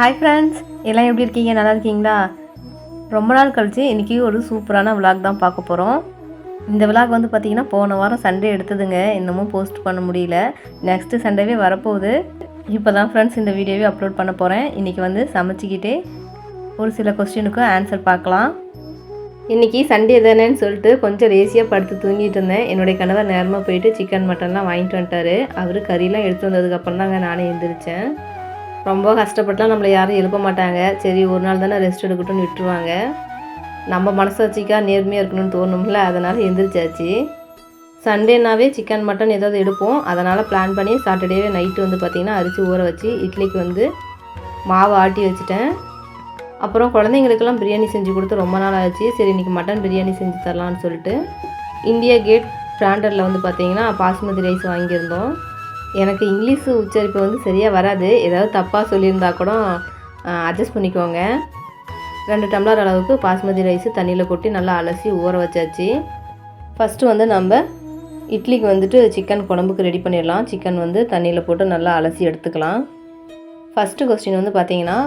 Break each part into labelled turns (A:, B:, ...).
A: hi friends எல்லாம் எப்படி இருக்கீங்க நல்லா இருக்கீங்களா ரொம்ப நாள் கழித்து இன்றைக்கி ஒரு சூப்பரான விலாக் தான் பார்க்க போகிறோம் இந்த விலாக் வந்து பார்த்திங்கன்னா போன வாரம் சண்டே எடுத்ததுங்க இன்னமும் போஸ்ட் பண்ண முடியல நெக்ஸ்ட்டு சண்டேவே வரப்போகுது இப்போ தான் ஃப்ரெண்ட்ஸ் இந்த வீடியோவே அப்லோட் பண்ண போகிறேன் இன்றைக்கி வந்து சமைச்சிக்கிட்டே ஒரு சில கொஸ்டினுக்கும் ஆன்சர் பார்க்கலாம் இன்றைக்கி சண்டே தானேன்னு சொல்லிட்டு கொஞ்சம் லேசியாக படுத்து தூங்கிட்டு இருந்தேன் என்னுடைய கணவர் நேரமாக போயிட்டு சிக்கன் மட்டன்லாம் வாங்கிட்டு வந்துட்டார் அவர் கறிலாம் எடுத்து வந்ததுக்கப்புறம் தாங்க நானே எழுந்திரிச்சேன் ரொம்ப கஷ்டப்பட்டுலாம் நம்மளை யாரும் எழுப்ப மாட்டாங்க சரி ஒரு நாள் தானே ரெஸ்ட் எடுக்கட்டும்னு விட்டுருவாங்க நம்ம மனசாட்சிக்காக நேர்மையாக இருக்கணும்னு தோணும்ல அதனால் எழுந்திரிச்சாச்சு சண்டேனாவே சிக்கன் மட்டன் ஏதாவது எடுப்போம் அதனால் பிளான் பண்ணி சாட்டர்டேவே நைட்டு வந்து பார்த்திங்கன்னா அரிசி ஊற வச்சு இட்லிக்கு வந்து மாவு ஆட்டி வச்சுட்டேன் அப்புறம் குழந்தைங்களுக்கெல்லாம் பிரியாணி செஞ்சு கொடுத்து ரொம்ப நாள் ஆச்சு சரி இன்றைக்கி மட்டன் பிரியாணி செஞ்சு தரலான்னு சொல்லிட்டு இந்தியா கேட் பிராண்டரில் வந்து பார்த்திங்கன்னா பாஸ்மதி ரைஸ் வாங்கியிருந்தோம் எனக்கு இங்கிலீஷ் உச்சரிப்பு வந்து சரியாக வராது ஏதாவது தப்பாக சொல்லியிருந்தா கூட அட்ஜஸ்ட் பண்ணிக்கோங்க ரெண்டு டம்ளர் அளவுக்கு பாஸ்மதி ரைஸ் தண்ணியில் கொட்டி நல்லா அலசி ஊற வச்சாச்சு ஃபஸ்ட்டு வந்து நம்ம இட்லிக்கு வந்துட்டு சிக்கன் குழம்புக்கு ரெடி பண்ணிடலாம் சிக்கன் வந்து தண்ணியில் போட்டு நல்லா அலசி எடுத்துக்கலாம் ஃபஸ்ட்டு கொஸ்டின் வந்து பார்த்திங்கன்னா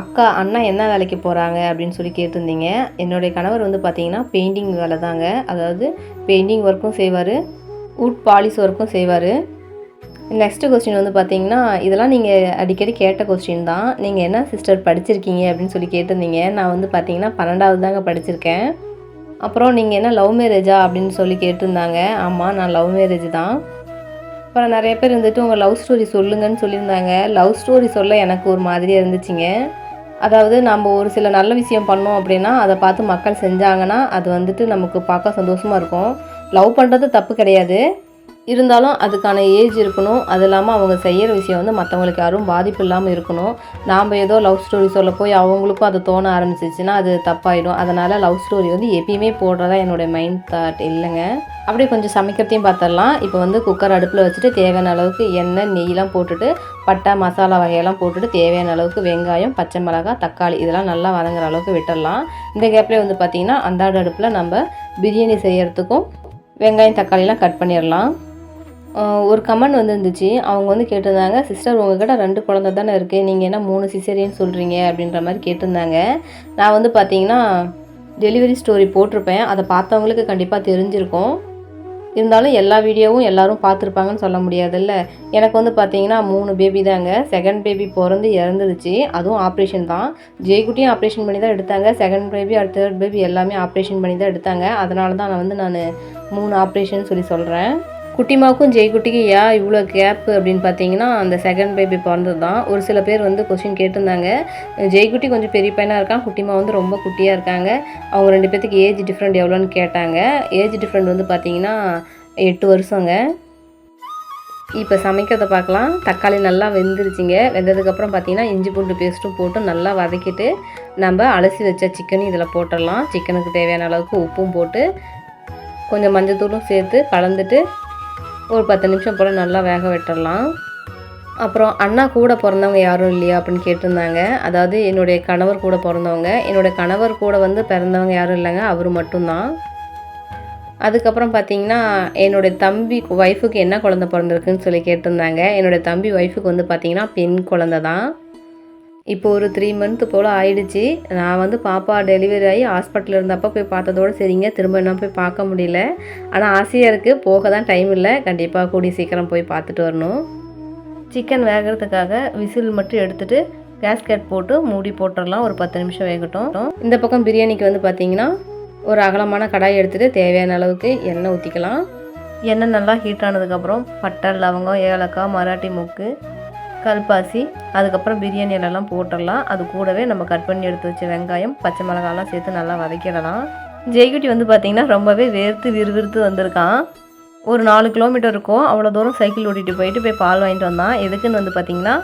A: அக்கா அண்ணா என்ன வேலைக்கு போகிறாங்க அப்படின்னு சொல்லி கேட்டிருந்தீங்க என்னுடைய கணவர் வந்து பார்த்திங்கன்னா பெயிண்டிங் வேலை தாங்க அதாவது பெயிண்டிங் ஒர்க்கும் செய்வார் உட் பாலிஷ் ஒர்க்கும் செய்வார் நெக்ஸ்ட்டு கொஸ்டின் வந்து பார்த்தீங்கன்னா இதெல்லாம் நீங்கள் அடிக்கடி கேட்ட கொஸ்டின் தான் நீங்கள் என்ன சிஸ்டர் படிச்சிருக்கீங்க அப்படின்னு சொல்லி கேட்டிருந்தீங்க நான் வந்து பார்த்தீங்கன்னா பன்னெண்டாவது தாங்க படிச்சிருக்கேன் அப்புறம் நீங்கள் என்ன லவ் மேரேஜா அப்படின்னு சொல்லி கேட்டிருந்தாங்க ஆமாம் நான் லவ் மேரேஜ் தான் அப்புறம் நிறைய பேர் வந்துட்டு உங்கள் லவ் ஸ்டோரி சொல்லுங்கன்னு சொல்லியிருந்தாங்க லவ் ஸ்டோரி சொல்ல எனக்கு ஒரு மாதிரியாக இருந்துச்சுங்க அதாவது நம்ம ஒரு சில நல்ல விஷயம் பண்ணோம் அப்படின்னா அதை பார்த்து மக்கள் செஞ்சாங்கன்னா அது வந்துட்டு நமக்கு பார்க்க சந்தோஷமாக இருக்கும் லவ் பண்ணுறது தப்பு கிடையாது இருந்தாலும் அதுக்கான ஏஜ் இருக்கணும் அது இல்லாமல் அவங்க செய்கிற விஷயம் வந்து மற்றவங்களுக்கு யாரும் பாதிப்பு இல்லாமல் இருக்கணும் நாம் ஏதோ லவ் ஸ்டோரி சொல்ல போய் அவங்களுக்கும் அது தோண ஆரம்பிச்சிச்சுன்னா அது தப்பாயிடும் அதனால் லவ் ஸ்டோரி வந்து எப்பயுமே போடுறதா என்னுடைய மைண்ட் தாட் இல்லைங்க அப்படியே கொஞ்சம் சமைக்கிறதையும் பார்த்துடலாம் இப்போ வந்து குக்கர் அடுப்பில் வச்சுட்டு தேவையான அளவுக்கு எண்ணெய் நெய்லாம் போட்டுட்டு பட்டை மசாலா வகையெல்லாம் போட்டுட்டு தேவையான அளவுக்கு வெங்காயம் பச்சை மிளகாய் தக்காளி இதெல்லாம் நல்லா வதங்குற அளவுக்கு விட்டுடலாம் இந்த கேப்லேயே வந்து பார்த்திங்கன்னா அந்தாடு அடுப்பில் நம்ம பிரியாணி செய்கிறதுக்கும் வெங்காயம் தக்காளிலாம் கட் பண்ணிடலாம் ஒரு கமெண்ட் வந்துருந்துச்சு அவங்க வந்து கேட்டிருந்தாங்க சிஸ்டர் உங்ககிட்ட ரெண்டு குழந்தை தானே இருக்குது நீங்கள் என்ன மூணு சிசேரியன் சொல்கிறீங்க அப்படின்ற மாதிரி கேட்டிருந்தாங்க நான் வந்து பார்த்தீங்கன்னா டெலிவரி ஸ்டோரி போட்டிருப்பேன் அதை பார்த்தவங்களுக்கு கண்டிப்பாக தெரிஞ்சிருக்கும் இருந்தாலும் எல்லா வீடியோவும் எல்லோரும் பார்த்துருப்பாங்கன்னு சொல்ல முடியாதுல்ல எனக்கு வந்து பார்த்தீங்கன்னா மூணு பேபி தாங்க செகண்ட் பேபி பிறந்து இறந்துருச்சு அதுவும் ஆப்ரேஷன் தான் ஜெய்குட்டியும் ஆப்ரேஷன் பண்ணி தான் எடுத்தாங்க செகண்ட் பேபி அடுத்த தேர்ட் பேபி எல்லாமே ஆப்ரேஷன் பண்ணி தான் எடுத்தாங்க அதனால தான் நான் வந்து நான் மூணு ஆப்ரேஷன் சொல்லி சொல்கிறேன் குட்டிமாவுக்கும் ஜெய்குட்டிக்கு ஏன் இவ்வளோ கேப்பு அப்படின்னு பார்த்தீங்கன்னா அந்த செகண்ட் பேபி பிறந்தது தான் ஒரு சில பேர் வந்து கொஸ்டின் கேட்டிருந்தாங்க ஜெய்குட்டி கொஞ்சம் பெரிய பையனாக இருக்கான் குட்டிமா வந்து ரொம்ப குட்டியாக இருக்காங்க அவங்க ரெண்டு பேர்த்துக்கு ஏஜ் டிஃப்ரெண்ட் எவ்வளோன்னு கேட்டாங்க ஏஜ் டிஃப்ரெண்ட் வந்து பார்த்திங்கன்னா எட்டு வருஷங்க இப்போ சமைக்கிறத பார்க்கலாம் தக்காளி நல்லா வெந்துருச்சுங்க வெந்ததுக்கப்புறம் பார்த்திங்கன்னா இஞ்சி பூண்டு பேஸ்ட்டும் போட்டு நல்லா வதக்கிட்டு நம்ம அலசி வச்ச சிக்கன் இதில் போட்டுடலாம் சிக்கனுக்கு தேவையான அளவுக்கு உப்பும் போட்டு கொஞ்சம் மஞ்சத்தூளும் சேர்த்து கலந்துட்டு ஒரு பத்து நிமிஷம் போல் நல்லா வேக விட்டுடலாம் அப்புறம் அண்ணா கூட பிறந்தவங்க யாரும் இல்லையா அப்படின்னு கேட்டிருந்தாங்க அதாவது என்னுடைய கணவர் கூட பிறந்தவங்க என்னுடைய கணவர் கூட வந்து பிறந்தவங்க யாரும் இல்லைங்க அவர் மட்டும்தான் அதுக்கப்புறம் பார்த்தீங்கன்னா என்னுடைய தம்பி ஒய்ஃபுக்கு என்ன குழந்த பிறந்திருக்குன்னு சொல்லி கேட்டிருந்தாங்க என்னுடைய தம்பி ஒய்ஃபுக்கு வந்து பார்த்திங்கன்னா பெண் குழந்த தான் இப்போ ஒரு த்ரீ மந்த் போல் ஆயிடுச்சு நான் வந்து பாப்பா டெலிவரி ஆகி ஹாஸ்பிட்டலில் இருந்தப்போ போய் பார்த்ததோடு சரிங்க திரும்ப என்ன போய் பார்க்க முடியல ஆனால் ஆசையாக இருக்குது போக தான் டைம் இல்லை கண்டிப்பாக கூடி சீக்கிரம் போய் பார்த்துட்டு வரணும் சிக்கன் வேகிறதுக்காக விசில் மட்டும் எடுத்துகிட்டு கேஸ்கட் போட்டு மூடி போட்டுடலாம் ஒரு பத்து நிமிஷம் வேகட்டும் இந்த பக்கம் பிரியாணிக்கு வந்து பார்த்திங்கன்னா ஒரு அகலமான கடாய் எடுத்துகிட்டு தேவையான அளவுக்கு எண்ணெய் ஊற்றிக்கலாம் எண்ணெய் நல்லா ஹீட் ஆனதுக்கப்புறம் பட்டை லவங்கம் ஏலக்காய் மராட்டி மூக்கு பாசி அதுக்கப்புறம் பிரியாணி எல்லாம் போட்டுடலாம் அது கூடவே நம்ம கட் பண்ணி எடுத்து வச்ச வெங்காயம் பச்சை மிளகாலாம் சேர்த்து நல்லா வதக்கிடலாம் ஜெய்குட்டி வந்து பார்த்திங்கன்னா ரொம்பவே வேர்த்து விறுவிறுத்து வந்திருக்கான் ஒரு நாலு கிலோமீட்டர் இருக்கும் அவ்வளோ தூரம் சைக்கிள் ஓட்டிகிட்டு போயிட்டு போய் பால் வாங்கிட்டு வந்தான் எதுக்குன்னு வந்து பார்த்திங்கன்னா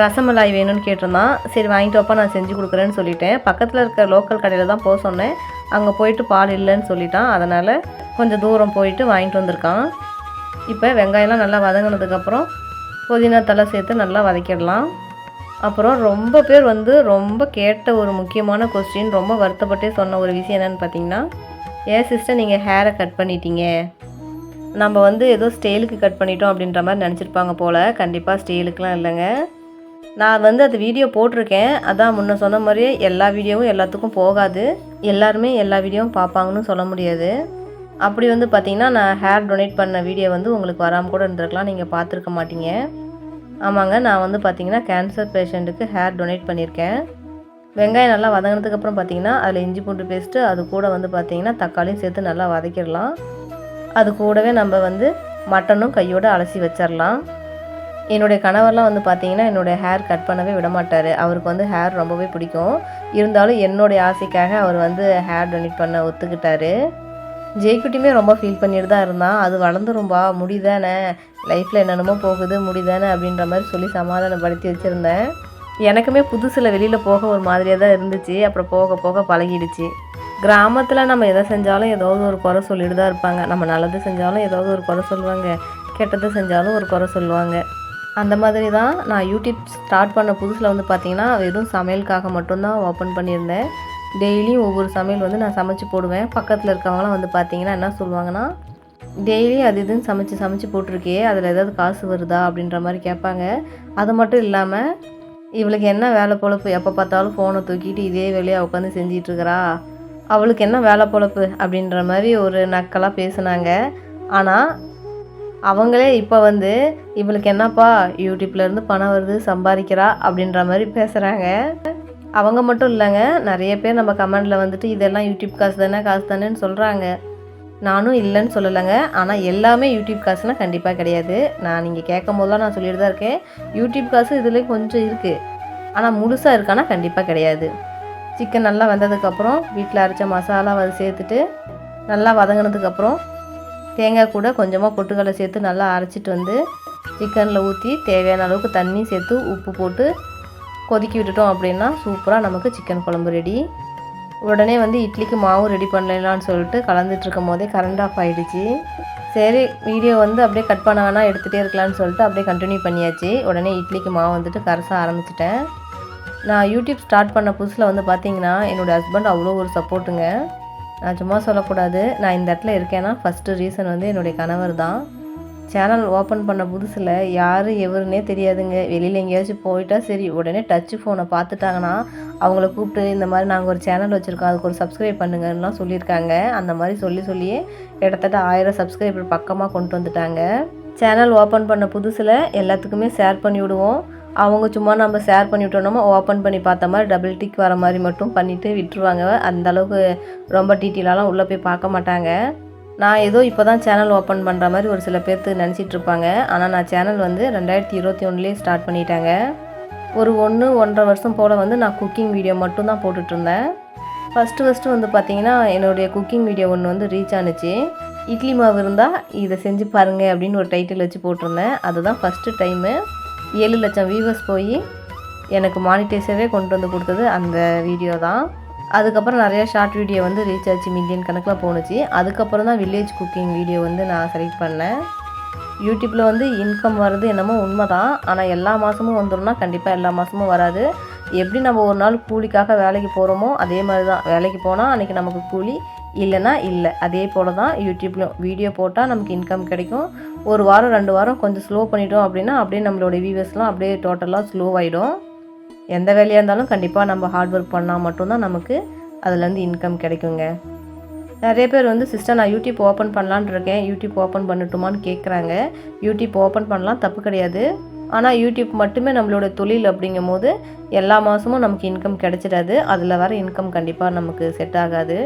A: ரசமலாய் வேணும்னு கேட்டிருந்தான் சரி வாங்கிட்டு வப்பா நான் செஞ்சு கொடுக்குறேன்னு சொல்லிட்டேன் பக்கத்தில் இருக்கிற லோக்கல் கடையில் தான் போக சொன்னேன் அங்கே போயிட்டு பால் இல்லைன்னு சொல்லிட்டான் அதனால் கொஞ்சம் தூரம் போயிட்டு வாங்கிட்டு வந்திருக்கான் இப்போ வெங்காயம்லாம் நல்லா வதங்கினதுக்கப்புறம் புதினா தலை சேர்த்து நல்லா வதக்கிடலாம் அப்புறம் ரொம்ப பேர் வந்து ரொம்ப கேட்ட ஒரு முக்கியமான கொஸ்டின் ரொம்ப வருத்தப்பட்டே சொன்ன ஒரு விஷயம் என்னென்னு பார்த்தீங்கன்னா ஏன் சிஸ்டர் நீங்கள் ஹேரை கட் பண்ணிட்டீங்க நம்ம வந்து ஏதோ ஸ்டெயிலுக்கு கட் பண்ணிட்டோம் அப்படின்ற மாதிரி நினச்சிருப்பாங்க போல் கண்டிப்பாக ஸ்டெயிலுக்கெலாம் இல்லைங்க நான் வந்து அது வீடியோ போட்டிருக்கேன் அதான் முன்ன சொன்ன மாதிரியே எல்லா வீடியோவும் எல்லாத்துக்கும் போகாது எல்லாருமே எல்லா வீடியோவும் பார்ப்பாங்கன்னு சொல்ல முடியாது அப்படி வந்து பார்த்திங்கன்னா நான் ஹேர் டொனேட் பண்ண வீடியோ வந்து உங்களுக்கு வராமல் கூட இருந்திருக்கலாம் நீங்கள் பார்த்துருக்க மாட்டீங்க ஆமாங்க நான் வந்து பார்த்திங்கன்னா கேன்சர் பேஷண்ட்டுக்கு ஹேர் டொனேட் பண்ணியிருக்கேன் வெங்காயம் நல்லா வதங்கினதுக்கப்புறம் பார்த்திங்கன்னா அதில் இஞ்சி பூண்டு பேஸ்ட்டு அது கூட வந்து பார்த்திங்கன்னா தக்காளியும் சேர்த்து நல்லா வதக்கிடலாம் அது கூடவே நம்ம வந்து மட்டனும் கையோடு அலசி வச்சிடலாம் என்னுடைய கணவர்லாம் வந்து பார்த்திங்கன்னா என்னுடைய ஹேர் கட் பண்ணவே விட மாட்டார் அவருக்கு வந்து ஹேர் ரொம்பவே பிடிக்கும் இருந்தாலும் என்னுடைய ஆசைக்காக அவர் வந்து ஹேர் டொனேட் பண்ண ஒத்துக்கிட்டாரு ஜெய்குட்டியுமே ரொம்ப ஃபீல் பண்ணிட்டு தான் இருந்தான் அது வளர்ந்துரும்பா முடிதானே லைஃப்பில் என்னென்னமோ போகுது முடிதானே அப்படின்ற மாதிரி சொல்லி சமாதானப்படுத்தி வச்சுருந்தேன் எனக்குமே புதுசில் வெளியில் போக ஒரு மாதிரியாக தான் இருந்துச்சு அப்புறம் போக போக பழகிடுச்சு கிராமத்தில் நம்ம எதை செஞ்சாலும் ஏதாவது ஒரு குறை சொல்லிட்டு தான் இருப்பாங்க நம்ம நல்லது செஞ்சாலும் ஏதாவது ஒரு குறை சொல்லுவாங்க கெட்டது செஞ்சாலும் ஒரு குறை சொல்லுவாங்க அந்த மாதிரி தான் நான் யூடியூப் ஸ்டார்ட் பண்ண புதுசில் வந்து பார்த்திங்கன்னா வெறும் சமையலுக்காக மட்டும்தான் ஓப்பன் பண்ணியிருந்தேன் டெய்லியும் ஒவ்வொரு சமையல் வந்து நான் சமைச்சு போடுவேன் பக்கத்தில் இருக்கவங்களாம் வந்து பார்த்தீங்கன்னா என்ன சொல்லுவாங்கன்னா டெய்லி அது இதுன்னு சமைச்சு சமைச்சு போட்டிருக்கியே அதில் ஏதாவது காசு வருதா அப்படின்ற மாதிரி கேட்பாங்க அது மட்டும் இல்லாமல் இவளுக்கு என்ன வேலை பொழப்பு எப்போ பார்த்தாலும் ஃபோனை தூக்கிட்டு இதே வேலையாக உட்காந்து செஞ்சிட்ருக்கிறா அவளுக்கு என்ன வேலை பொழப்பு அப்படின்ற மாதிரி ஒரு நக்கலாக பேசுனாங்க ஆனால் அவங்களே இப்போ வந்து இவளுக்கு என்னப்பா யூடியூப்லேருந்து பணம் வருது சம்பாதிக்கிறா அப்படின்ற மாதிரி பேசுகிறாங்க அவங்க மட்டும் இல்லைங்க நிறைய பேர் நம்ம கமெண்டில் வந்துட்டு இதெல்லாம் யூடியூப் காசு தானே காசு தானேன்னு சொல்கிறாங்க நானும் இல்லைன்னு சொல்லலைங்க ஆனால் எல்லாமே யூடியூப் காசுனால் கண்டிப்பாக கிடையாது நான் நீங்கள் கேட்கும் போதெல்லாம் நான் சொல்லிட்டு தான் இருக்கேன் யூடியூப் காசு இதில் கொஞ்சம் இருக்குது ஆனால் முழுசாக இருக்கானா கண்டிப்பாக கிடையாது சிக்கன் நல்லா வந்ததுக்கப்புறம் வீட்டில் அரைச்ச மசாலா அதை சேர்த்துட்டு நல்லா வதங்கினதுக்கப்புறம் தேங்காய் கூட கொஞ்சமாக பொட்டுக்கடலை சேர்த்து நல்லா அரைச்சிட்டு வந்து சிக்கனில் ஊற்றி தேவையான அளவுக்கு தண்ணி சேர்த்து உப்பு போட்டு கொதிக்கி விட்டுட்டோம் அப்படின்னா சூப்பராக நமக்கு சிக்கன் குழம்பு ரெடி உடனே வந்து இட்லிக்கு மாவு ரெடி பண்ணலான்னு சொல்லிட்டு கலந்துட்டுருக்கும் போதே கரண்ட் ஆஃப் ஆகிடுச்சு சரி வீடியோ வந்து அப்படியே கட் பண்ண வேணாம் எடுத்துகிட்டே இருக்கலான்னு சொல்லிட்டு அப்படியே கண்டினியூ பண்ணியாச்சு உடனே இட்லிக்கு மாவு வந்துட்டு கரச ஆரம்பிச்சிட்டேன் நான் யூடியூப் ஸ்டார்ட் பண்ண புதுசில் வந்து பார்த்தீங்கன்னா என்னோடய ஹஸ்பண்ட் அவ்வளோ ஒரு சப்போர்ட்டுங்க நான் சும்மா சொல்லக்கூடாது நான் இந்த இடத்துல இருக்கேன்னா ஃபஸ்ட்டு ரீசன் வந்து என்னுடைய கணவர் தான் சேனல் ஓப்பன் பண்ண புதுசில் யார் எவருன்னே தெரியாதுங்க வெளியில் எங்கேயாச்சும் போயிட்டால் சரி உடனே டச்சு ஃபோனை பார்த்துட்டாங்கன்னா அவங்கள கூப்பிட்டு இந்த மாதிரி நாங்கள் ஒரு சேனல் வச்சுருக்கோம் அதுக்கு ஒரு சப்ஸ்கிரைப் பண்ணுங்கன்னுலாம் சொல்லியிருக்காங்க அந்த மாதிரி சொல்லி சொல்லியே கிட்டத்தட்ட ஆயிரம் சப்ஸ்கிரைபர் பக்கமாக கொண்டு வந்துட்டாங்க சேனல் ஓப்பன் பண்ண புதுசில் எல்லாத்துக்குமே ஷேர் பண்ணிவிடுவோம் அவங்க சும்மா நம்ம ஷேர் பண்ணி விட்டோம்னா ஓப்பன் பண்ணி பார்த்த மாதிரி டபுள் டிக் வர மாதிரி மட்டும் பண்ணிவிட்டு விட்டுருவாங்க அந்த அளவுக்கு ரொம்ப டீட்டெயிலாலாம் உள்ளே போய் பார்க்க மாட்டாங்க நான் ஏதோ இப்போ தான் சேனல் ஓப்பன் பண்ணுற மாதிரி ஒரு சில பேர்த்து நினச்சிட்டு இருப்பாங்க ஆனால் நான் சேனல் வந்து ரெண்டாயிரத்தி இருபத்தி ஒன்றுலேயே ஸ்டார்ட் பண்ணிட்டாங்க ஒரு ஒன்று ஒன்றரை வருஷம் போல் வந்து நான் குக்கிங் வீடியோ மட்டும் தான் போட்டுட்ருந்தேன் ஃபஸ்ட்டு ஃபஸ்ட்டு வந்து பார்த்திங்கன்னா என்னுடைய குக்கிங் வீடியோ ஒன்று வந்து ரீச் ஆணுச்சு இட்லி மாவு இருந்தால் இதை செஞ்சு பாருங்கள் அப்படின்னு ஒரு டைட்டில் வச்சு போட்டிருந்தேன் அதுதான் ஃபஸ்ட்டு டைமு ஏழு லட்சம் வியூவர்ஸ் போய் எனக்கு மானிட்டைசரே கொண்டு வந்து கொடுத்தது அந்த வீடியோ தான் அதுக்கப்புறம் நிறையா ஷார்ட் வீடியோ வந்து ரீச் ஆச்சு மில்லியன் கணக்கில் போணுச்சு அதுக்கப்புறம் தான் வில்லேஜ் குக்கிங் வீடியோ வந்து நான் செலக்ட் பண்ணேன் யூடியூப்பில் வந்து இன்கம் வர்றது என்னமோ உண்மை தான் ஆனால் எல்லா மாதமும் வந்துடும்னா கண்டிப்பாக எல்லா மாதமும் வராது எப்படி நம்ம ஒரு நாள் கூலிக்காக வேலைக்கு போகிறோமோ அதே மாதிரி தான் வேலைக்கு போனால் அன்றைக்கி நமக்கு கூலி இல்லைனா இல்லை அதே போல் தான் யூடியூப்லையும் வீடியோ போட்டால் நமக்கு இன்கம் கிடைக்கும் ஒரு வாரம் ரெண்டு வாரம் கொஞ்சம் ஸ்லோ பண்ணிட்டோம் அப்படின்னா அப்படியே நம்மளோட வியூவர்ஸ்லாம் அப்படியே டோட்டலாக ஸ்லோவாகிடும் எந்த வேலையாக இருந்தாலும் கண்டிப்பாக நம்ம ஹார்ட் ஒர்க் பண்ணால் மட்டும்தான் நமக்கு அதுலேருந்து இன்கம் கிடைக்குங்க நிறைய பேர் வந்து சிஸ்டர் நான் யூடியூப் ஓப்பன் பண்ணலான் இருக்கேன் யூடியூப் ஓப்பன் பண்ணட்டுமான்னு கேட்குறாங்க யூடியூப் ஓப்பன் பண்ணலாம் தப்பு கிடையாது ஆனால் யூடியூப் மட்டுமே நம்மளோட தொழில் அப்படிங்கும் போது எல்லா மாதமும் நமக்கு இன்கம் கிடைச்சிடாது அதில் வர இன்கம் கண்டிப்பாக நமக்கு செட் ஆகாது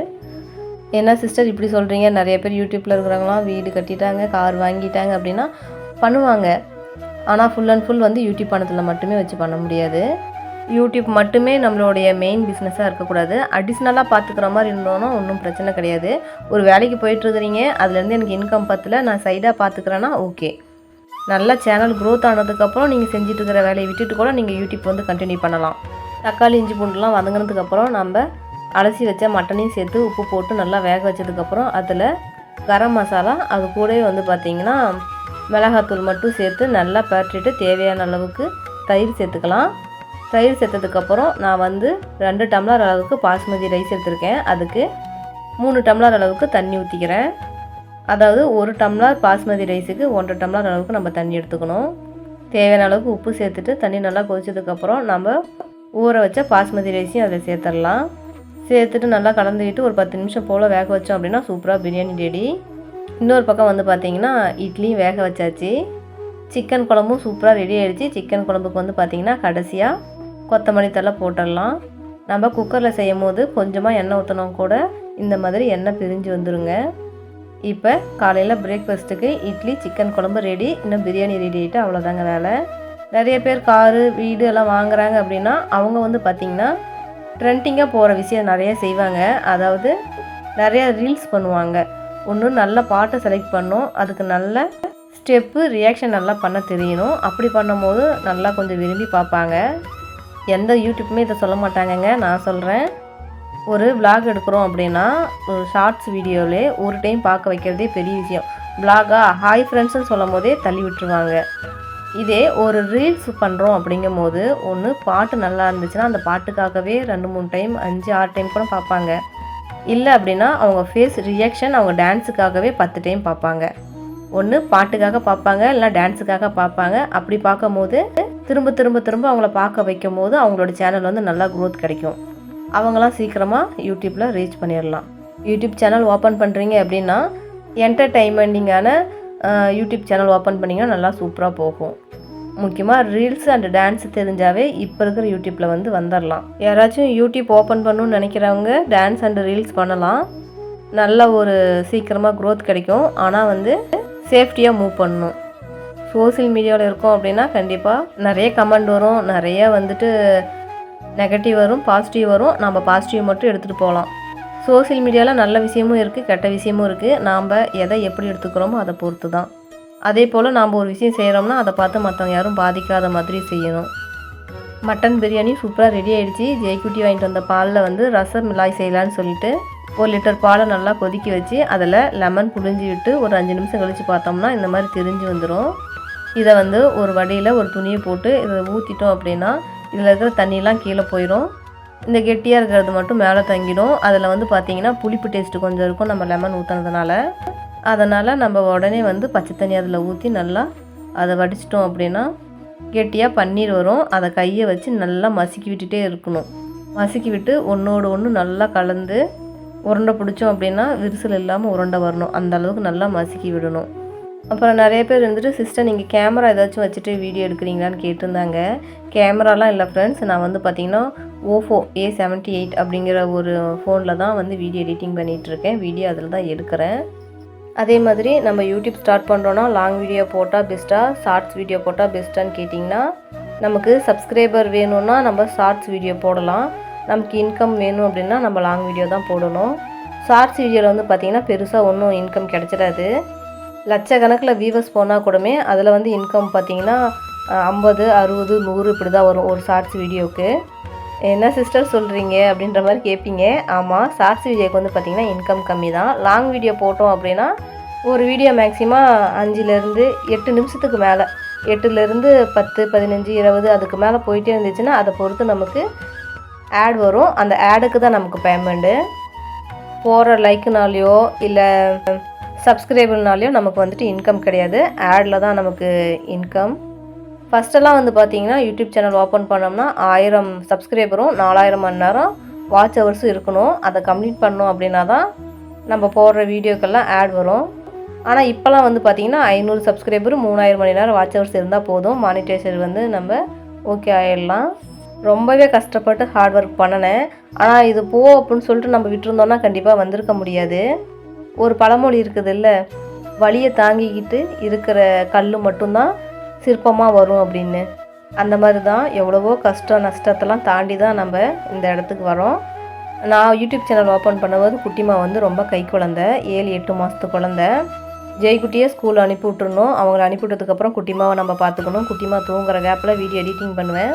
A: ஏன்னா சிஸ்டர் இப்படி சொல்கிறீங்க நிறைய பேர் யூடியூப்பில் இருக்கிறவங்களாம் வீடு கட்டிட்டாங்க கார் வாங்கிட்டாங்க அப்படின்னா பண்ணுவாங்க ஆனால் ஃபுல் அண்ட் ஃபுல் வந்து யூடியூப் பணத்தில் மட்டுமே வச்சு பண்ண முடியாது யூடியூப் மட்டுமே நம்மளுடைய மெயின் பிஸ்னஸாக இருக்கக்கூடாது அடிஷ்னலாக பார்த்துக்கிற மாதிரி இருந்தோன்னா ஒன்றும் பிரச்சனை கிடையாது ஒரு வேலைக்கு போயிட்டுருக்குறீங்க அதுலேருந்து எனக்கு இன்கம் பத்தில் நான் சைடாக பார்த்துக்கிறேன்னா ஓகே நல்லா சேனல் க்ரோத் ஆனதுக்கப்புறம் நீங்கள் செஞ்சுட்டு இருக்கிற வேலையை விட்டுட்டு கூட நீங்கள் யூடியூப் வந்து கண்டினியூ பண்ணலாம் தக்காளி இஞ்சி பூண்டுலாம் வதங்கினதுக்கப்புறம் நம்ம அலசி வச்ச மட்டனையும் சேர்த்து உப்பு போட்டு நல்லா வேக வச்சதுக்கப்புறம் அதில் கரம் மசாலா அது கூடவே வந்து பார்த்திங்கன்னா மிளகாத்தூள் மட்டும் சேர்த்து நல்லா பரட்டிட்டு தேவையான அளவுக்கு தயிர் சேர்த்துக்கலாம் தயிர் சேர்த்ததுக்கப்புறம் நான் வந்து ரெண்டு டம்ளர் அளவுக்கு பாஸ்மதி ரைஸ் எடுத்திருக்கேன் அதுக்கு மூணு டம்ளர் அளவுக்கு தண்ணி ஊற்றிக்கிறேன் அதாவது ஒரு டம்ளர் பாஸ்மதி ரைஸுக்கு ஒன்றரை டம்ளர் அளவுக்கு நம்ம தண்ணி எடுத்துக்கணும் தேவையான அளவுக்கு உப்பு சேர்த்துட்டு தண்ணி நல்லா கொதிச்சதுக்கப்புறம் நம்ம ஊற வச்ச பாஸ்மதி ரைஸையும் அதில் சேர்த்துடலாம் சேர்த்துட்டு நல்லா கலந்துக்கிட்டு ஒரு பத்து நிமிஷம் போல் வேக வச்சோம் அப்படின்னா சூப்பராக பிரியாணி ரெடி இன்னொரு பக்கம் வந்து பார்த்திங்கன்னா இட்லியும் வேக வச்சாச்சு சிக்கன் குழம்பும் சூப்பராக ரெடி ஆகிடுச்சு சிக்கன் குழம்புக்கு வந்து பார்த்திங்கன்னா கடைசியாக கொத்தமல்லி தழை போட்டுடலாம் நம்ம குக்கரில் செய்யும் போது கொஞ்சமாக எண்ணெய் ஊற்றணும் கூட இந்த மாதிரி எண்ணெய் பிரிஞ்சு வந்துடுங்க இப்போ காலையில் பிரேக்ஃபாஸ்ட்டுக்கு இட்லி சிக்கன் குழம்பு ரெடி இன்னும் பிரியாணி ரெடி ஆகிட்டு அவ்வளோதாங்க வேலை நிறைய பேர் காரு வீடு எல்லாம் வாங்குறாங்க அப்படின்னா அவங்க வந்து பார்த்திங்கன்னா ட்ரெண்டிங்காக போகிற விஷயம் நிறைய செய்வாங்க அதாவது நிறையா ரீல்ஸ் பண்ணுவாங்க ஒன்று நல்ல பாட்டை செலக்ட் பண்ணும் அதுக்கு நல்ல ஸ்டெப்பு ரியாக்ஷன் நல்லா பண்ண தெரியணும் அப்படி பண்ணும்போது நல்லா கொஞ்சம் விரும்பி பார்ப்பாங்க எந்த யூடியூப்புமே இதை சொல்ல மாட்டாங்கங்க நான் சொல்கிறேன் ஒரு விளாக் எடுக்கிறோம் அப்படின்னா ஒரு ஷார்ட்ஸ் வீடியோவிலே ஒரு டைம் பார்க்க வைக்கிறதே பெரிய விஷயம் விளாகா ஹாய் ஃப்ரெண்ட்ஸ்னு சொல்லும் போதே தள்ளி விட்டுருவாங்க இதே ஒரு ரீல்ஸ் பண்ணுறோம் அப்படிங்கும் போது ஒன்று பாட்டு நல்லா இருந்துச்சுன்னா அந்த பாட்டுக்காகவே ரெண்டு மூணு டைம் அஞ்சு ஆறு டைம் கூட பார்ப்பாங்க இல்லை அப்படின்னா அவங்க ஃபேஸ் ரியாக்ஷன் அவங்க டான்ஸுக்காகவே பத்து டைம் பார்ப்பாங்க ஒன்று பாட்டுக்காக பார்ப்பாங்க இல்லை டான்ஸுக்காக பார்ப்பாங்க அப்படி பார்க்கும்போது திரும்ப திரும்ப திரும்ப அவங்கள பார்க்க வைக்கும் போது அவங்களோட சேனல் வந்து நல்லா க்ரோத் கிடைக்கும் அவங்களாம் சீக்கிரமாக யூடியூப்பில் ரீச் பண்ணிடலாம் யூடியூப் சேனல் ஓப்பன் பண்ணுறீங்க அப்படின்னா என்டர்டெயின்மெண்டிங்கான யூடியூப் சேனல் ஓப்பன் பண்ணிங்கன்னா நல்லா சூப்பராக போகும் முக்கியமாக ரீல்ஸ் அண்ட் டான்ஸ் தெரிஞ்சாவே இப்போ இருக்கிற யூடியூப்பில் வந்து வந்துடலாம் யாராச்சும் யூடியூப் ஓப்பன் பண்ணணும்னு நினைக்கிறவங்க டான்ஸ் அண்ட் ரீல்ஸ் பண்ணலாம் நல்ல ஒரு சீக்கிரமாக க்ரோத் கிடைக்கும் ஆனால் வந்து சேஃப்டியாக மூவ் பண்ணணும் சோசியல் மீடியாவில் இருக்கோம் அப்படின்னா கண்டிப்பாக நிறைய கமெண்ட் வரும் நிறைய வந்துட்டு நெகட்டிவ் வரும் பாசிட்டிவ் வரும் நம்ம பாசிட்டிவ் மட்டும் எடுத்துகிட்டு போகலாம் சோசியல் மீடியாவில் நல்ல விஷயமும் இருக்குது கெட்ட விஷயமும் இருக்குது நாம் எதை எப்படி எடுத்துக்கிறோமோ அதை பொறுத்து தான் அதே போல் நாம் ஒரு விஷயம் செய்கிறோம்னா அதை பார்த்து மற்றவங்க யாரும் பாதிக்காத மாதிரி செய்யணும் மட்டன் பிரியாணி சூப்பராக ரெடி ஆகிடுச்சி ஜெய்குட்டி வாங்கிட்டு வந்த பாலில் வந்து ரசம் மிளாய் செய்யலான்னு சொல்லிட்டு ஒரு லிட்டர் பாலை நல்லா கொதிக்க வச்சு அதில் லெமன் புழிஞ்சி விட்டு ஒரு அஞ்சு நிமிஷம் கழித்து பார்த்தோம்னா இந்த மாதிரி தெரிஞ்சு வந்துடும் இதை வந்து ஒரு வடியில் ஒரு துணியை போட்டு இதை ஊற்றிட்டோம் அப்படின்னா இதில் இருக்கிற தண்ணியெலாம் கீழே போயிடும் இந்த கெட்டியாக இருக்கிறது மட்டும் மேலே தங்கிடும் அதில் வந்து பார்த்திங்கன்னா புளிப்பு டேஸ்ட்டு கொஞ்சம் இருக்கும் நம்ம லெமன் ஊற்றுனதுனால அதனால் நம்ம உடனே வந்து பச்சை தண்ணி அதில் ஊற்றி நல்லா அதை வடிச்சிட்டோம் அப்படின்னா கெட்டியாக பன்னீர் வரும் அதை கையை வச்சு நல்லா மசிக்கி விட்டுட்டே இருக்கணும் மசிக்கி விட்டு ஒன்றோடு ஒன்று நல்லா கலந்து உருண்டை பிடிச்சோம் அப்படின்னா விரிசல் இல்லாமல் உருண்டை வரணும் அந்த அளவுக்கு நல்லா மசுக்கி விடணும் அப்புறம் நிறைய பேர் இருந்துட்டு சிஸ்டர் நீங்கள் கேமரா ஏதாச்சும் வச்சுட்டு வீடியோ எடுக்கிறீங்களான்னு கேட்டிருந்தாங்க கேமராலாம் இல்லை ஃப்ரெண்ட்ஸ் நான் வந்து பார்த்திங்கன்னா ஓஃபோ ஏ செவன்ட்டி எயிட் அப்படிங்கிற ஒரு ஃபோனில் தான் வந்து வீடியோ எடிட்டிங் பண்ணிகிட்ருக்கேன் வீடியோ அதில் தான் எடுக்கிறேன் அதே மாதிரி நம்ம யூடியூப் ஸ்டார்ட் பண்ணுறோன்னா லாங் வீடியோ போட்டால் பெஸ்ட்டாக ஷார்ட்ஸ் வீடியோ போட்டால் பெஸ்ட்டான்னு கேட்டிங்கன்னா நமக்கு சப்ஸ்கிரைபர் வேணும்னா நம்ம ஷார்ட்ஸ் வீடியோ போடலாம் நமக்கு இன்கம் வேணும் அப்படின்னா நம்ம லாங் வீடியோ தான் போடணும் ஷார்ட்ஸ் வீடியோவில் வந்து பார்த்திங்கன்னா பெருசாக ஒன்றும் இன்கம் கிடச்சிடாது லட்சக்கணக்கில் வியூவர்ஸ் போனால் கூடமே அதில் வந்து இன்கம் பார்த்திங்கன்னா ஐம்பது அறுபது நூறு இப்படி தான் வரும் ஒரு ஷார்ட்ஸ் வீடியோவுக்கு என்ன சிஸ்டர் சொல்கிறீங்க அப்படின்ற மாதிரி கேட்பீங்க ஆமாம் சார்சி விஜய்க்கு வந்து பார்த்திங்கன்னா இன்கம் கம்மி தான் லாங் வீடியோ போட்டோம் அப்படின்னா ஒரு வீடியோ மேக்ஸிமம் அஞ்சுலேருந்து எட்டு நிமிஷத்துக்கு மேலே எட்டுலேருந்து பத்து பதினஞ்சு இருபது அதுக்கு மேலே போயிட்டே இருந்துச்சுன்னா அதை பொறுத்து நமக்கு ஆட் வரும் அந்த ஆடுக்கு தான் நமக்கு பேமெண்ட்டு போகிற லைக்குனாலேயோ இல்லை சப்ஸ்கிரைபர்னாலேயோ நமக்கு வந்துட்டு இன்கம் கிடையாது ஆடில் தான் நமக்கு இன்கம் ஃபஸ்ட்டெல்லாம் வந்து பார்த்தீங்கன்னா யூடியூப் சேனல் ஓப்பன் பண்ணோம்னா ஆயிரம் சப்ஸ்கிரைபரும் நாலாயிரம் மணி நேரம் வாட்ச் ஹவர்ஸும் இருக்கணும் அதை கம்ப்ளீட் பண்ணோம் அப்படின்னா தான் நம்ம போடுற வீடியோக்கெல்லாம் ஆட் வரும் ஆனால் இப்போலாம் வந்து பார்த்திங்கன்னா ஐநூறு சப்ஸ்கிரைபர் மூணாயிரம் மணி நேரம் வாட்ச் ஹவர்ஸ் இருந்தால் போதும் மானிட்டைசர் வந்து நம்ம ஓகே ஆகிடலாம் ரொம்பவே கஷ்டப்பட்டு ஹார்ட் ஒர்க் பண்ணினேன் ஆனால் இது போ அப்படின்னு சொல்லிட்டு நம்ம விட்டுருந்தோம்னா கண்டிப்பாக வந்திருக்க முடியாது ஒரு பழமொழி இருக்குது இல்லை வழியை தாங்கிக்கிட்டு இருக்கிற கல் மட்டும்தான் சிற்பமாக வரும் அப்படின்னு அந்த மாதிரி தான் எவ்வளவோ கஷ்டம் நஷ்டத்தெல்லாம் தாண்டி தான் நம்ம இந்த இடத்துக்கு வரோம் நான் யூடியூப் சேனல் ஓப்பன் பண்ணும்போது குட்டிமா வந்து ரொம்ப கை குழந்த ஏழு எட்டு மாதத்து குழந்த ஜெய்குட்டியே ஸ்கூல் அனுப்பி விட்டுருணும் அவங்கள விட்டதுக்கப்புறம் குட்டிமாவை நம்ம பார்த்துக்கணும் குட்டிமா தூங்குற கேப்பில் வீடியோ எடிட்டிங் பண்ணுவேன்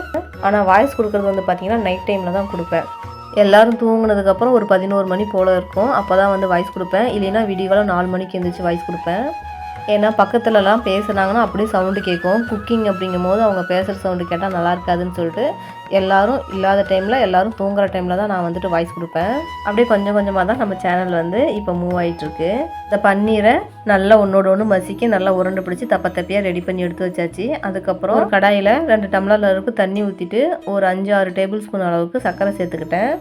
A: ஆனால் வாய்ஸ் கொடுக்குறது வந்து பார்த்திங்கன்னா நைட் டைமில் தான் கொடுப்பேன் எல்லோரும் தூங்கினதுக்கப்புறம் ஒரு பதினோரு மணி போல் இருக்கும் அப்போ தான் வந்து வாய்ஸ் கொடுப்பேன் இல்லைன்னா வீடியோவில் நாலு மணிக்கு எழுந்திரிச்சு வாய்ஸ் கொடுப்பேன் ஏன்னா பக்கத்துலலாம் பேசுனாங்கன்னா அப்படியே சவுண்டு கேட்கும் குக்கிங் அப்படிங்கும் போது அவங்க பேசுகிற சவுண்டு கேட்டால் நல்லா இருக்காதுன்னு சொல்லிட்டு எல்லோரும் இல்லாத டைமில் எல்லோரும் தூங்குற டைமில் தான் நான் வந்துட்டு வாய்ஸ் கொடுப்பேன் அப்படியே கொஞ்சம் கொஞ்சமாக தான் நம்ம சேனல் வந்து இப்போ மூவ் ஆகிட்டுருக்கு இந்த பன்னீரை நல்லா ஒன்றோட ஒன்று மசிக்க நல்லா உருண்டு பிடிச்சி தப்ப தப்பியாக ரெடி பண்ணி எடுத்து வச்சாச்சு அதுக்கப்புறம் ஒரு கடாயில் ரெண்டு டம்ளர் அளவுக்கு தண்ணி ஊற்றிட்டு ஒரு அஞ்சு ஆறு டேபிள் ஸ்பூன் அளவுக்கு சர்க்கரை சேர்த்துக்கிட்டேன்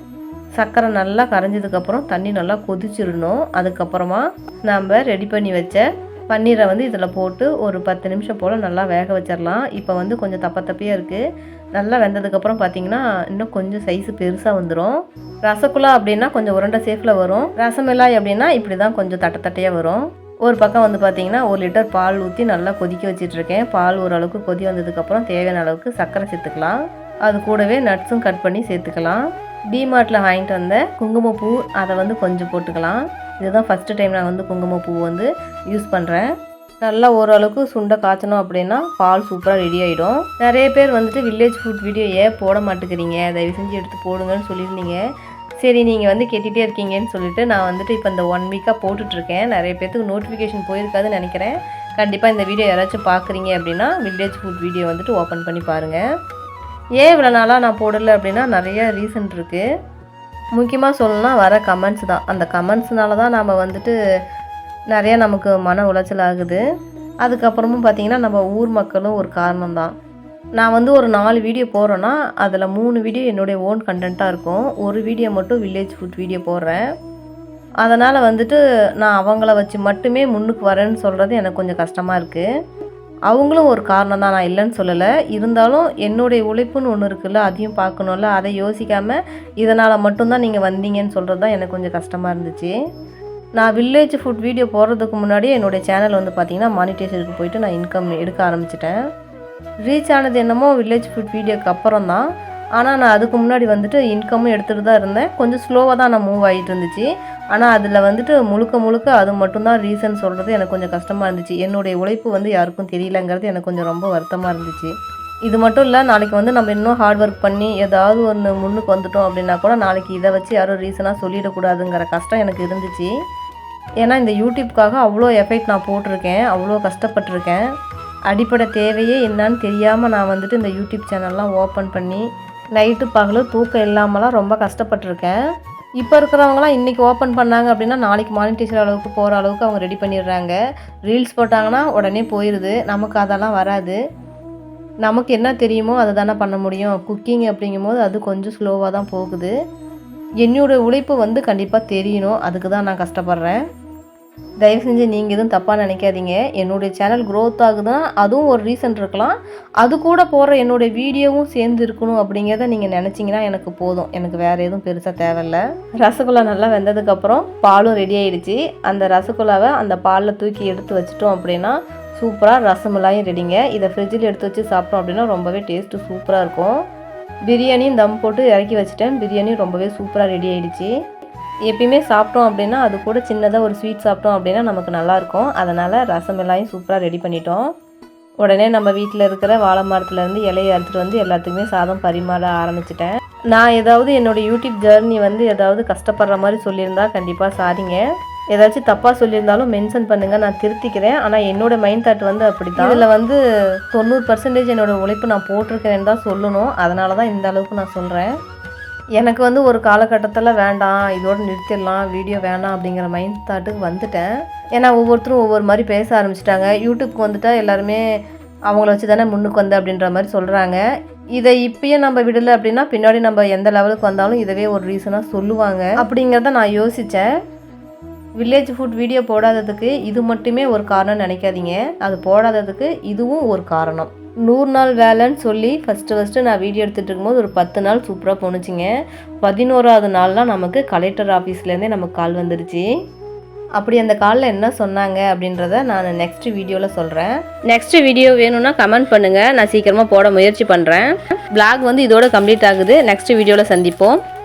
A: சர்க்கரை நல்லா கரைஞ்சதுக்கப்புறம் தண்ணி நல்லா கொதிச்சிடணும் அதுக்கப்புறமா நம்ம ரெடி பண்ணி வச்ச பன்னீரை வந்து இதில் போட்டு ஒரு பத்து நிமிஷம் போல் நல்லா வேக வச்சிடலாம் இப்போ வந்து கொஞ்சம் தப்ப தப்பியாக இருக்குது நல்லா வெந்ததுக்கப்புறம் பார்த்தீங்கன்னா இன்னும் கொஞ்சம் சைஸு பெருசாக வந்துடும் ரசகுல்லா அப்படின்னா கொஞ்சம் உருண்டை சேஃபில் வரும் ரசமில்லாய் அப்படின்னா இப்படி தான் கொஞ்சம் தட்டை தட்டையாக வரும் ஒரு பக்கம் வந்து பார்த்திங்கன்னா ஒரு லிட்டர் பால் ஊற்றி நல்லா கொதிக்க வச்சிட்ருக்கேன் பால் ஓரளவுக்கு கொதி வந்ததுக்கப்புறம் தேவையான அளவுக்கு சர்க்கரை சேர்த்துக்கலாம் அது கூடவே நட்ஸும் கட் பண்ணி சேர்த்துக்கலாம் டிமார்ட்டில் வாங்கிட்டு வந்த குங்குமப்பூ அதை வந்து கொஞ்சம் போட்டுக்கலாம் இதுதான் ஃபஸ்ட்டு டைம் நான் வந்து குங்குமப்பூ வந்து யூஸ் பண்ணுறேன் நல்லா ஓரளவுக்கு சுண்டை காய்ச்சணும் அப்படின்னா பால் சூப்பராக ரெடி ஆகிடும் நிறைய பேர் வந்துட்டு வில்லேஜ் ஃபுட் வீடியோ ஏன் போட மாட்டேங்கிறீங்க தயவு செஞ்சு எடுத்து போடுங்கன்னு சொல்லியிருந்தீங்க சரி நீங்கள் வந்து கேட்டுகிட்டே இருக்கீங்கன்னு சொல்லிட்டு நான் வந்துட்டு இப்போ இந்த ஒன் வீக்காக போட்டுட்ருக்கேன் நிறைய பேர்த்துக்கு நோட்டிஃபிகேஷன் போயிருக்காதுன்னு நினைக்கிறேன் கண்டிப்பாக இந்த வீடியோ யாராச்சும் பார்க்குறீங்க அப்படின்னா வில்லேஜ் ஃபுட் வீடியோ வந்துட்டு ஓப்பன் பண்ணி பாருங்கள் ஏன் இவ்வளோ நாளாக நான் போடலை அப்படின்னா நிறையா ரீசன் இருக்குது முக்கியமாக சொல்லணும்னா வர கமெண்ட்ஸ் தான் அந்த கமெண்ட்ஸ்னால தான் நம்ம வந்துட்டு நிறையா நமக்கு மன உளைச்சல் ஆகுது அதுக்கப்புறமும் பார்த்திங்கன்னா நம்ம ஊர் மக்களும் ஒரு காரணம் தான் நான் வந்து ஒரு நாலு வீடியோ போகிறேன்னா அதில் மூணு வீடியோ என்னுடைய ஓன் கண்டென்ட்டாக இருக்கும் ஒரு வீடியோ மட்டும் வில்லேஜ் ஃபுட் வீடியோ போடுறேன் அதனால் வந்துட்டு நான் அவங்கள வச்சு மட்டுமே முன்னுக்கு வரேன்னு சொல்கிறது எனக்கு கொஞ்சம் கஷ்டமாக இருக்குது அவங்களும் ஒரு காரணம் தான் நான் இல்லைன்னு சொல்லலை இருந்தாலும் என்னுடைய உழைப்புன்னு ஒன்று இருக்குல்ல அதையும் பார்க்கணும்ல அதை யோசிக்காமல் இதனால் மட்டும்தான் நீங்கள் வந்தீங்கன்னு சொல்கிறது தான் எனக்கு கொஞ்சம் கஷ்டமாக இருந்துச்சு நான் வில்லேஜ் ஃபுட் வீடியோ போடுறதுக்கு முன்னாடியே என்னுடைய சேனல் வந்து பார்த்திங்கன்னா மானிட்டைசேஷனுக்கு போயிட்டு நான் இன்கம் எடுக்க ஆரம்பிச்சிட்டேன் ரீச் ஆனது என்னமோ வில்லேஜ் ஃபுட் வீடியோக்கு அப்புறம் தான் ஆனால் நான் அதுக்கு முன்னாடி வந்துட்டு இன்கமும் எடுத்துகிட்டு தான் இருந்தேன் கொஞ்சம் ஸ்லோவாக தான் நான் மூவ் ஆகிட்டு இருந்துச்சு ஆனால் அதில் வந்துட்டு முழுக்க முழுக்க அது மட்டும்தான் ரீசன் சொல்கிறது எனக்கு கொஞ்சம் கஷ்டமாக இருந்துச்சு என்னுடைய உழைப்பு வந்து யாருக்கும் தெரியலங்கிறது எனக்கு கொஞ்சம் ரொம்ப வருத்தமாக இருந்துச்சு இது மட்டும் இல்லை நாளைக்கு வந்து நம்ம இன்னும் ஹார்ட் ஒர்க் பண்ணி ஏதாவது ஒன்று முன்னுக்கு வந்துட்டோம் அப்படின்னா கூட நாளைக்கு இதை வச்சு யாரும் ரீசனாக சொல்லிடக்கூடாதுங்கிற கஷ்டம் எனக்கு இருந்துச்சு ஏன்னா இந்த யூடியூப்காக அவ்வளோ எஃபெக்ட் நான் போட்டிருக்கேன் அவ்வளோ கஷ்டப்பட்டிருக்கேன் அடிப்படை தேவையே என்னன்னு தெரியாமல் நான் வந்துட்டு இந்த யூடியூப் சேனல்லாம் ஓப்பன் பண்ணி நைட்டு பகலும் தூக்கம் இல்லாமலாம் ரொம்ப கஷ்டப்பட்டிருக்கேன் இப்போ இருக்கிறவங்களாம் இன்றைக்கி ஓப்பன் பண்ணாங்க அப்படின்னா நாளைக்கு மானிட்டேஷன் அளவுக்கு போகிற அளவுக்கு அவங்க ரெடி பண்ணிடுறாங்க ரீல்ஸ் போட்டாங்கன்னா உடனே போயிடுது நமக்கு அதெல்லாம் வராது நமக்கு என்ன தெரியுமோ அதை தானே பண்ண முடியும் குக்கிங் அப்படிங்கும் போது அது கொஞ்சம் ஸ்லோவாக தான் போகுது என்னோடய உழைப்பு வந்து கண்டிப்பாக தெரியணும் அதுக்கு தான் நான் கஷ்டப்படுறேன் தயவு செஞ்சு நீங்கள் எதுவும் தப்பாக நினைக்காதீங்க என்னுடைய சேனல் க்ரோத் ஆகுதுன்னா அதுவும் ஒரு ரீசன் இருக்கலாம் அது கூட போகிற என்னுடைய வீடியோவும் சேர்ந்து இருக்கணும் அப்படிங்கிறத நீங்கள் நினச்சிங்கன்னா எனக்கு போதும் எனக்கு வேறு எதுவும் பெருசாக தேவையில்ல ரசகுல்லா நல்லா வெந்ததுக்கப்புறம் பாலும் ரெடி ஆகிடுச்சு அந்த ரசகுல்லாவை அந்த பாலில் தூக்கி எடுத்து வச்சிட்டோம் அப்படின்னா சூப்பராக ரசமலாயும் ரெடிங்க இதை ஃப்ரிட்ஜில் எடுத்து வச்சு சாப்பிட்டோம் அப்படின்னா ரொம்பவே டேஸ்ட்டு சூப்பராக இருக்கும் பிரியாணியும் தம் போட்டு இறக்கி வச்சுட்டேன் பிரியாணி ரொம்பவே சூப்பராக ரெடி ஆகிடுச்சு எப்பயுமே சாப்பிட்டோம் அப்படின்னா அது கூட சின்னதாக ஒரு ஸ்வீட் சாப்பிட்டோம் அப்படின்னா நமக்கு நல்லாயிருக்கும் அதனால் ரசம் எல்லாம் சூப்பராக ரெடி பண்ணிட்டோம் உடனே நம்ம வீட்டில் இருக்கிற வாழை மரத்துலேருந்து இலையை அறுத்துட்டு வந்து எல்லாத்துக்குமே சாதம் பரிமாற ஆரம்பிச்சிட்டேன் நான் ஏதாவது என்னோடய யூடியூப் ஜேர்னி வந்து ஏதாவது கஷ்டப்படுற மாதிரி சொல்லியிருந்தா கண்டிப்பாக சாரிங்க ஏதாச்சும் தப்பாக சொல்லியிருந்தாலும் மென்ஷன் பண்ணுங்கள் நான் திருத்திக்கிறேன் ஆனால் என்னோடய மைண்ட் தாட் வந்து அப்படி தான் இதில் வந்து தொண்ணூறு பர்சன்டேஜ் என்னோடய உழைப்பு நான் போட்டிருக்கிறேன்னு தான் சொல்லணும் அதனால தான் இந்த அளவுக்கு நான் சொல்கிறேன் எனக்கு வந்து ஒரு காலகட்டத்தில் வேண்டாம் இதோடு நிறுத்திடலாம் வீடியோ வேணாம் அப்படிங்கிற மைண்ட் தாட்டுக்கு வந்துட்டேன் ஏன்னா ஒவ்வொருத்தரும் ஒவ்வொரு மாதிரி பேச ஆரம்பிச்சிட்டாங்க யூடியூப்க்கு வந்துட்டால் எல்லாருமே அவங்கள வச்சு தானே முன்னுக்கு வந்து அப்படின்ற மாதிரி சொல்கிறாங்க இதை இப்பயே நம்ம விடலை அப்படின்னா பின்னாடி நம்ம எந்த லெவலுக்கு வந்தாலும் இதவே ஒரு ரீசனாக சொல்லுவாங்க அப்படிங்கிறத நான் யோசித்தேன் வில்லேஜ் ஃபுட் வீடியோ போடாததுக்கு இது மட்டுமே ஒரு காரணம் நினைக்காதீங்க அது போடாததுக்கு இதுவும் ஒரு காரணம் நூறு நாள் வேலைன்னு சொல்லி ஃபஸ்ட்டு ஃபஸ்ட்டு நான் வீடியோ எடுத்துகிட்டு இருக்கும்போது ஒரு பத்து நாள் சூப்பராக போணுச்சிங்க பதினோராவது நாள்லாம் நமக்கு கலெக்டர் ஆஃபீஸ்லேருந்தே நமக்கு கால் வந்துடுச்சு அப்படி அந்த காலில் என்ன சொன்னாங்க அப்படின்றத நான் நெக்ஸ்ட் வீடியோவில் சொல்கிறேன் நெக்ஸ்ட் வீடியோ வேணும்னா கமெண்ட் பண்ணுங்கள் நான் சீக்கிரமாக போட முயற்சி பண்ணுறேன் பிளாக் வந்து இதோட கம்ப்ளீட் ஆகுது நெக்ஸ்ட் வீடியோவில் சந்திப்போம்